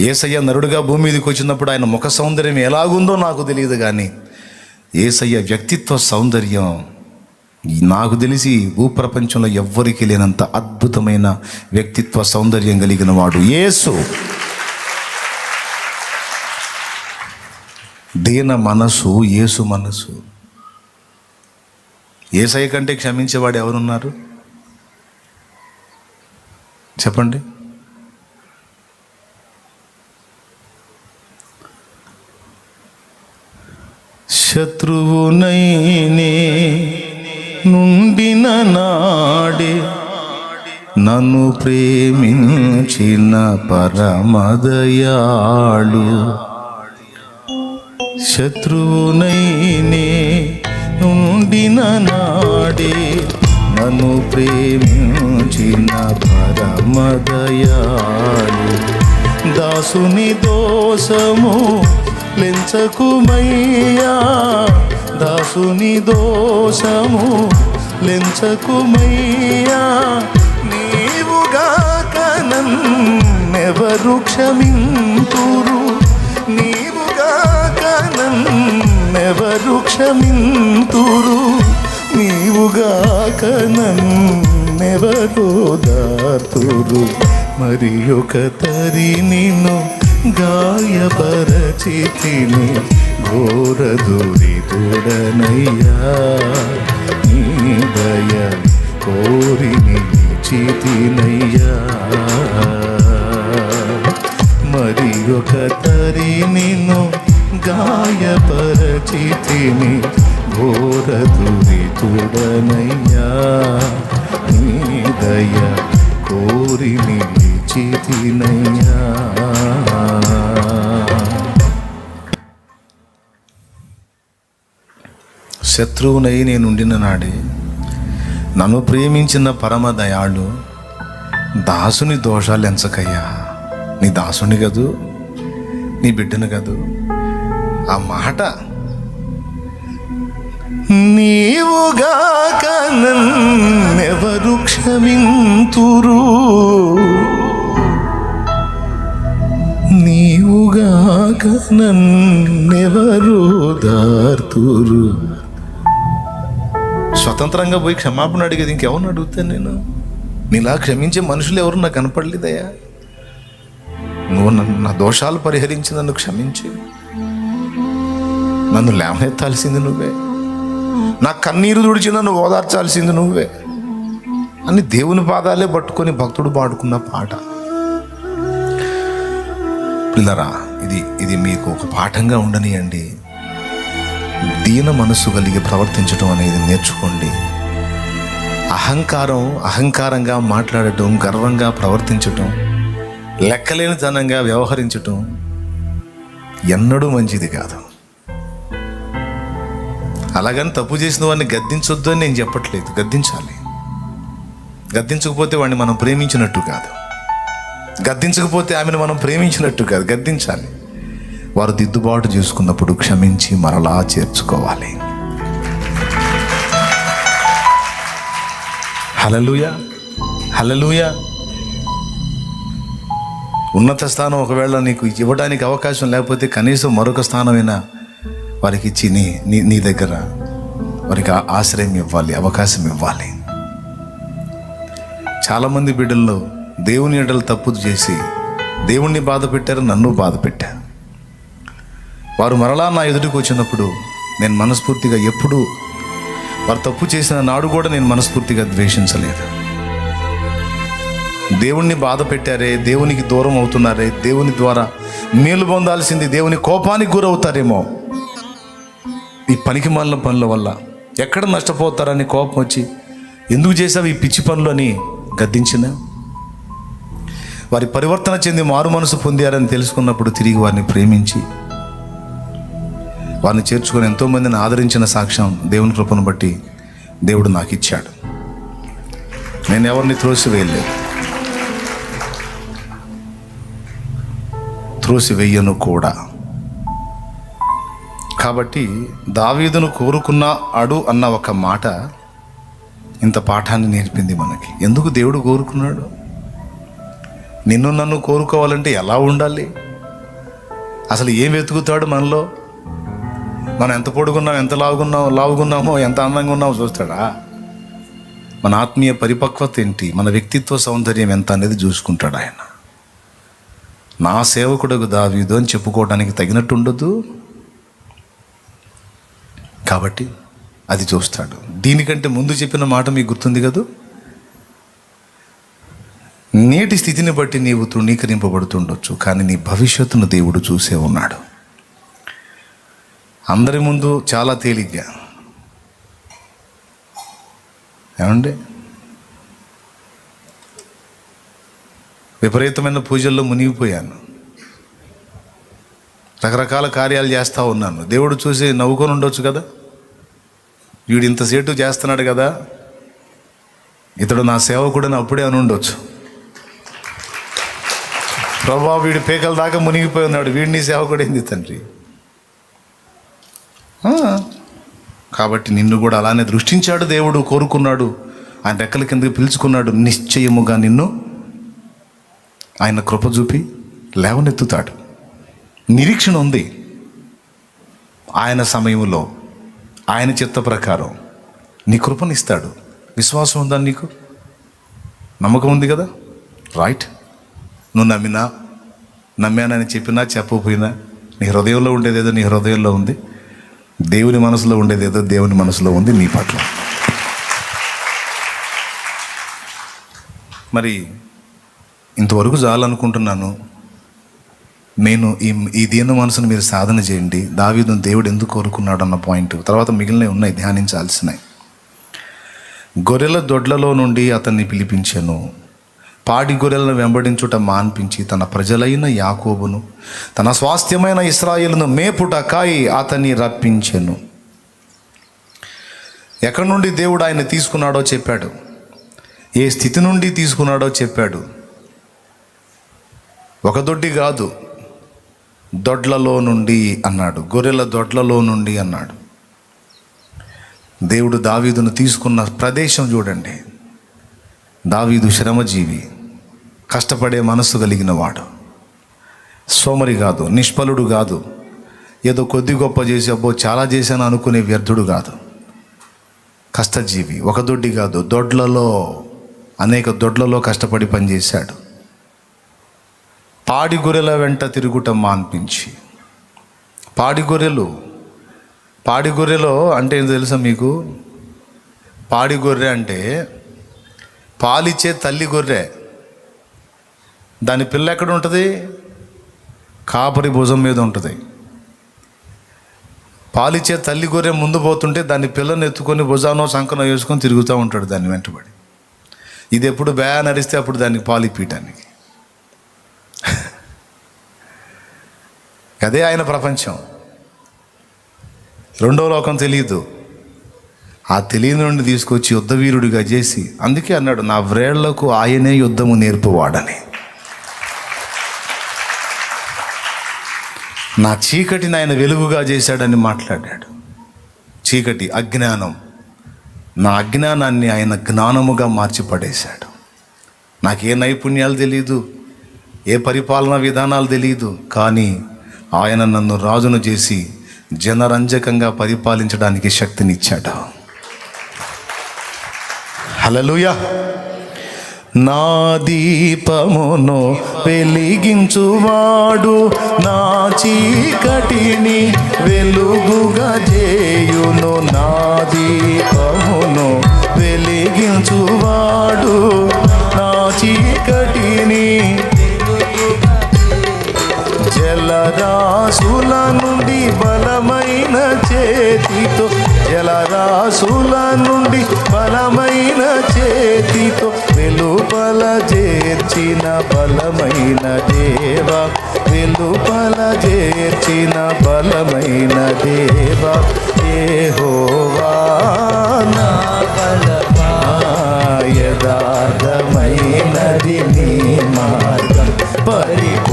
ఏసయ్య నరుడుగా భూమి మీదకి వచ్చినప్పుడు ఆయన ముఖ సౌందర్యం ఎలాగుందో నాకు తెలియదు కానీ ఏసయ్య వ్యక్తిత్వ సౌందర్యం నాకు తెలిసి భూప్రపంచంలో ఎవ్వరికి లేనంత అద్భుతమైన వ్యక్తిత్వ సౌందర్యం కలిగిన వాడు యేసు. దీన మనసు యేసు మనసు. ఏసయ్య కంటే క్షమించేవాడు ఎవరున్నారు? చెప్పండి. శత్రువునైనే నుండిన నాడే నన్ను ప్రేమించిన పరమదయాళు. శత్రువునైనే నుండిన నాడే నన్ను ప్రేమించిన పరమదయాళు. దాసుని దోషము లెంచకుమయ్యా దాసుని దోషము లెంచకుమయ్యా. నీవుగాక నన్నెవరు క్షమింతురు? నీవుగాక నన్నెవరు క్షమింతురు? నీవుగాక నన్నెవరు దాతురు? మరి ఒక తరి నిన్ను గాయపరచితిని ఘోర దురితుడనయ్యా నీ దయ కోరి నిలిచితినయ్యా. మరి ఒక తరి నిన్ను గాయపరచితిని ఘోర దురితుడనయ్యా శత్రువునై నేనుండిన నాడే నన్ను ప్రేమించిన పరమ దయాళు దాసుని దోషాలు ఎంచకయ్యా. నీ దాసుని కదూ నీ బిడ్డను కదూ. ఆ మాట నీవుగాక నన్నెవరు క్షమింతురు? నీవుగాక నన్నెవరు దార్తురు? స్వతంత్రంగా పోయి క్షమాపణ అడిగేది ఇంకెవరిని అడుగుతాను నేను? నీలా క్షమించే మనుషులు ఎవరు? నాకు కనపడలేదయ్యా. నువ్వు నన్ను నా దోషాలు పరిహరించి నన్ను క్షమించి. నన్ను లేవనెత్తాల్సింది నువ్వే. నా కన్నీరు తుడిచి నన్ను ఓదార్చాల్సింది నువ్వే. అని దేవుని పాదాలే పట్టుకొని భక్తుడు పాడుకున్న పాట. పిల్లరా ఇది ఇది మీకు ఒక పాఠంగా ఉండనియండి. దీన మనసు కలిగి ప్రవర్తించడం అనేది నేర్చుకోండి. అహంకారం అహంకారంగా మాట్లాడటం గర్వంగా ప్రవర్తించటం లెక్కలేనితనంగా వ్యవహరించటం ఎన్నడూ మంచిది కాదు. అలాగని తప్పు చేసిన వాడిని గద్దించొద్దు అని నేను చెప్పట్లేదు. గద్దించాలి. గద్దించకపోతే వాడిని మనం ప్రేమించినట్టు కాదు. గద్దించకపోతే ఆమెను మనం ప్రేమించినట్టు కాదు. గద్దించాలి. వారు దిద్దుబాటు చేసుకున్నప్పుడు క్షమించి మరలా చేర్చుకోవాలి. హలలుయ హలలుయ ఉన్నత స్థానం ఒకవేళ నీకు ఇవ్వడానికి అవకాశం లేకపోతే కనీసం మరొక స్థానమైనా వారికి ఇచ్చి నీ నీ నీ దగ్గర వారికి ఆశ్రయం ఇవ్వాలి అవకాశం ఇవ్వాలి. చాలామంది బిడ్డల్లో దేవుని ఎడలు తప్పు చేసి దేవుణ్ణి బాధ పెట్టారు నన్ను బాధ పెట్టారు. వారు మరలా నా ఎదుటికి వచ్చినప్పుడు నేను మనస్ఫూర్తిగా ఎప్పుడూ వారు తప్పు చేసిన నాడు కూడా నేను మనస్ఫూర్తిగా ద్వేషించలేదు. దేవుణ్ణి బాధ పెట్టారే దేవునికి దూరం అవుతున్నారే దేవుని ద్వారా మేలు పొందాల్సింది దేవుని కోపానికి గురవుతారేమో. ఈ పనికి మాలిన పనుల వల్ల ఎక్కడ నష్టపోతారని కోపం వచ్చి ఎందుకు చేసావు ఈ పిచ్చి పనులు అని గద్దించిన? వారి పరివర్తన చెంది మారు మనసు పొందారని తెలుసుకున్నప్పుడు తిరిగి వారిని ప్రేమించి వారిని చేర్చుకొని ఎంతోమందిని ఆదరించిన సాక్ష్యం దేవుని కృపను బట్టి దేవుడు నాకు ఇచ్చాడు నేను ఎవరిని త్రోషి వేయలేదు త్రోసి వెయ్యను కూడా. కాబట్టి దావీదును కోరుకున్న అడు అన్న ఒక మాట ఇంత పాఠాన్ని నేర్పింది మనకి. ఎందుకు దేవుడు కోరుకున్నాడు? నిన్ను నన్ను కోరుకోవాలంటే ఎలా ఉండాలి? అసలు ఏం వెతుకుతాడు మనలో? మనం ఎంత పొడుగున్నాం ఎంత లావుగున్నాం లావుగున్నామో ఎంత అందంగా ఉన్నామో చూస్తాడా? మన ఆత్మీయ పరిపక్వత ఏంటి? మన వ్యక్తిత్వ సౌందర్యం ఎంత అనేది చూసుకుంటాడు ఆయన. నా సేవకుడుకు దావీదు అని చెప్పుకోవడానికి తగినట్టు ఉండదు. కాబట్టి అది చూస్తాడు. దీనికంటే ముందు చెప్పిన మాట మీకు గుర్తుంది కదూ? నేటి స్థితిని బట్టి నీవు తృణీకరింపబడుతుండొచ్చు కానీ నీ భవిష్యత్తును దేవుడు చూసే ఉన్నాడు. అందరి ముందు చాలా తేలిగ్గా. ఏమండి? విపరీతమైన పూజల్లో మునిగిపోయాను. రకరకాల కార్యాలు చేస్తూ ఉన్నాను. దేవుడు చూసి నవ్వుకొని ఉండొచ్చు కదా? వీడు ఇంతసేటు చేస్తున్నాడు కదా? ఇతడు నా సేవకుడని అప్పుడే అని ఉండొచ్చు. ప్రభా వీడి పేకల దాకా మునిగిపోయి ఉన్నాడు. వీడిని సేవకుడైంది తండ్రి ఆ, కాబట్టి నిన్ను కూడా అలానే దృష్టించాడు దేవుడు కోరుకున్నాడు. ఆయన రెక్కల కిందకి పిలుచుకున్నాడు. నిశ్చయముగా నిన్ను ఆయన కృప చూపి లేవనెత్తుతాడు. నిరీక్షణ ఉంది. ఆయన సమయంలో ఆయన చిత్త ప్రకారం నీ కృపనిస్తాడు. విశ్వాసం ఉందా నీకు? నమ్మకం ఉంది కదా? రైట్ నువ్వు నమ్మినా నమ్మానని చెప్పినా చెప్పకపోయినా నీ హృదయంలో ఉండేదేదో నీ హృదయంలో ఉంది. దేవుని మనసులో ఉండేదేదో దేవుని మనసులో ఉంది నీ పట్ల. మరి ఇంతవరకు చాలనుకుంటున్నాను. నేను ఈ ఈ దీన మనసును మీరు సాధన చేయండి. దావీదు దేవుడు ఎందుకు కోరుకున్నాడు అన్న పాయింట్ తర్వాత మిగిలినవి ఉన్నాయి ధ్యానించాల్సినవి. గొర్రెల దొడ్లలో నుండి అతన్ని పిలిపించాను. పాడి గొర్రెలను వెంబడించుట మాన్పించి తన ప్రజలైన యాకోబును తన స్వాస్థ్యమైన ఇస్రాయేలును మేపుట కాయి అతన్ని రప్పించెను. ఎక్కడి నుండి దేవుడు ఆయన తీసుకున్నాడో చెప్పాడు? ఏ స్థితి నుండి తీసుకున్నాడో చెప్పాడు? ఒక దొడ్డి కాదు దొడ్లలో నుండి అన్నాడు. గొర్రెల దొడ్లలో నుండి అన్నాడు. దేవుడు దావీదును తీసుకున్న ప్రదేశం చూడండి. దావీదు శ్రమజీవి. కష్టపడే మనస్సు కలిగిన వాడు సోమరి కాదు నిష్ఫలుడు కాదు. ఏదో కొద్ది గొప్ప చేసి అబ్బో చాలా చేశాను అనుకునే వ్యర్థుడు కాదు. కష్టజీవి ఒక దొడ్డి కాదు దొడ్లలో అనేక దొడ్లలో కష్టపడి పనిచేశాడు. పాడి గొర్రెల వెంట తిరుగుట మాన్పించి. పాడి గొర్రెలు పాడి గొర్రెలో అంటే ఏంటో తెలుసా మీకు? పాడి గొర్రె అంటే పాలిచ్చే తల్లి గొర్రె. దాని పిల్ల ఎక్కడ ఉంటుంది? కాపరి భుజం మీద ఉంటుంది. పాలిచ్చే తల్లి గొర్రె ముందు పోతుంటే దాని పిల్లను ఎత్తుకొని భుజానో సంకనో వేసుకొని తిరుగుతూ ఉంటాడు దాన్ని వెంటబడి. ఇది ఎప్పుడు బ్యా నడిస్తే అప్పుడు దానికి పాలు అదే ఆయన ప్రపంచం. రెండో లోకం తెలియదు. ఆ తెలియని నుండి తీసుకొచ్చి యుద్ధవీరుడిగా చేసి అందుకే అన్నాడు నా వ్రేళ్ళకు ఆయనే యుద్ధము నేర్పువాడని. నా చీకటిని ఆయన వెలుగుగా చేశాడని మాట్లాడాడు. చీకటి అజ్ఞానం. నా అజ్ఞానాన్ని ఆయన జ్ఞానముగా మార్చి పడేశాడు నాకే నైపుణ్యాలు తెలియదు ఏ పరిపాలనా విధానాలు తెలియదు కానీ ఆయన నన్ను రాజును చేసి జనరంజకంగా పరిపాలించడానికి శక్తినిచ్చాడు. హలలుయా నా దీపమును వెలిగించువాడు నా చీకటిని వెలుగుగా చేయును. నా దీపమును వెలిగించువాడు నా చీకటిని జలరాశుల నుండి బలమైన చేతితో జలరాశుల నుండి బలమైన చేతితో వెలుపల చేర్చిన బలమైన దేవ వెలుపల చేర్చిన బలమైన దేవ ఏహోవా నా బలమా యథార్థమైనది నీ మార్గం పరిపూర్ణమైనది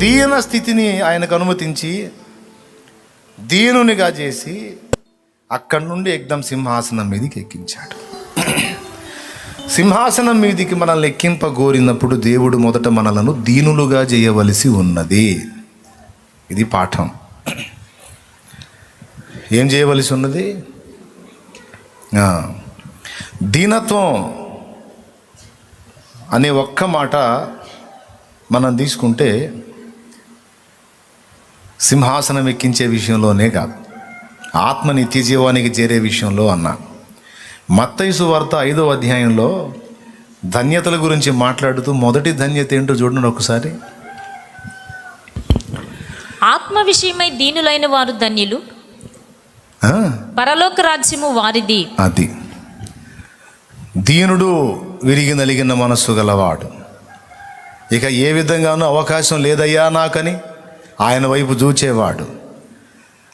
దీన స్థితిని ఆయనకు అనుమతించి దీనునిగా చేసి అక్కడి నుండి ఎగ్దం సింహాసనం మీదకి ఎక్కించాడు. సింహాసనం మీదికి మనల్ని ఎక్కింపగోరినప్పుడు దేవుడు మొదట మనలను దీనులుగా చేయవలసి ఉన్నది. ఇది పాఠం. ఏం చేయవలసి ఉన్నది? దీనత్వం అనే ఒక్క మాట మనం తీసుకుంటే సింహాసనం ఎక్కించే విషయంలోనే కాదు. ఆత్మ నిత్య జీవానికి చేరే విషయంలో అన్నా. మత్తైసు వార్త ఐదో అధ్యాయంలో ధన్యతల గురించి మాట్లాడుతూ మొదటి ధన్యత ఏంటో చూడండి ఒకసారి. ఆత్మ విషయమై దీనులైన వారు ధన్యులు. పరలోక రాజ్యము వారిది. అది. దీనుడు విరిగి నలిగిన మనస్సు గలవాడు. ఇక ఏ విధంగానూ అవకాశం లేదయ్యా నాకని. ఆయన వైపు చూచేవాడు.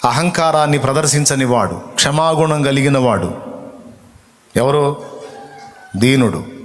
అహంకారాన్ని ప్రదర్శించనివాడు క్షమాగుణం కలిగినవాడు. ఎవరో? దీనుడు.